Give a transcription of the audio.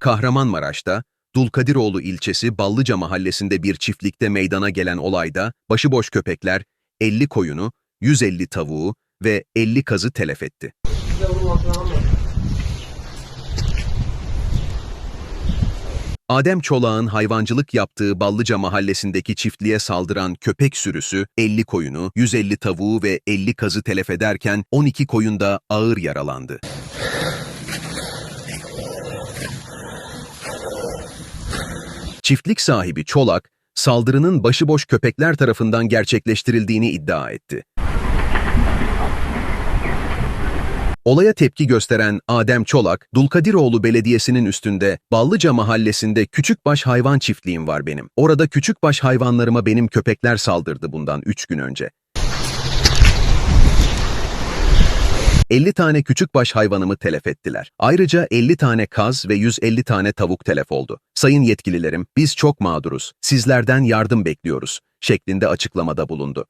Kahramanmaraş'ta Dulkadiroğlu ilçesi Ballıca mahallesinde bir çiftlikte meydana gelen olayda başıboş köpekler 50 koyunu, 150 tavuğu ve 50 kazı telef etti. Adem Çolak'ın hayvancılık yaptığı Ballıca mahallesindeki çiftliğe saldıran köpek sürüsü 50 koyunu, 150 tavuğu ve 50 kazı telef ederken 12 koyun da ağır yaralandı. Çiftlik sahibi Çolak, saldırının başıboş köpekler tarafından gerçekleştirildiğini iddia etti. Olaya tepki gösteren Adem Çolak, Dulkadiroğlu Belediyesi'nin üstünde Ballıca mahallesinde küçükbaş hayvan çiftliğim var benim. Orada küçükbaş hayvanlarıma benim köpekler saldırdı bundan 3 gün önce. 50 tane küçükbaş hayvanımı telef ettiler. Ayrıca 50 tane kaz ve 150 tane tavuk telef oldu. Sayın yetkililerim, biz çok mağduruz. Sizlerden yardım bekliyoruz şeklinde açıklamada bulundu.